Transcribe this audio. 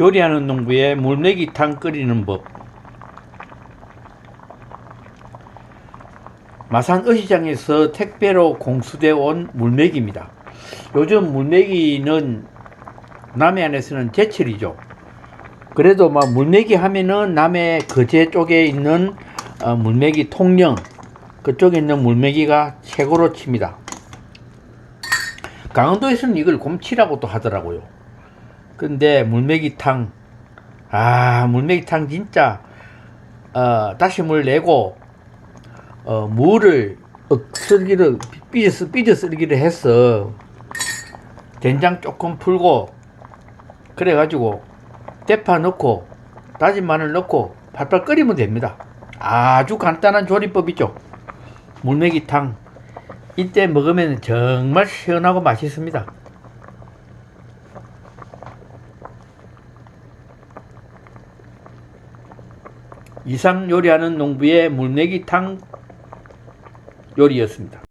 요리하는 농부의 물메기탕 끓이는 법. 마산 어시장에서 택배로 공수되어 온 물메기입니다. 요즘 물메기는 남해안에서는 제철이죠. 그래도 막 물메기 하면은 남해 거제 쪽에 있는 어, 물메기 통영 그쪽에 있는 물메기가 최고로 칩니다. 강원도에서는 이걸 곰치라고 또 하더라고요. 근데 물메기탕 아 물메기탕 진짜 어, 다시 물 내고 어, 물을 억슬기를 삐져 삐져 쓸기를 해서 된장 조금 풀고 그래 가지고 대파 넣고 다진 마늘 넣고 팔팔 끓이면 됩니다. 아주 간단한 조리법이죠. 물메기탕 이때 먹으면 정말 시원하고 맛있습니다. 이상 요리하는 농부의 물메기탕 요리였습니다.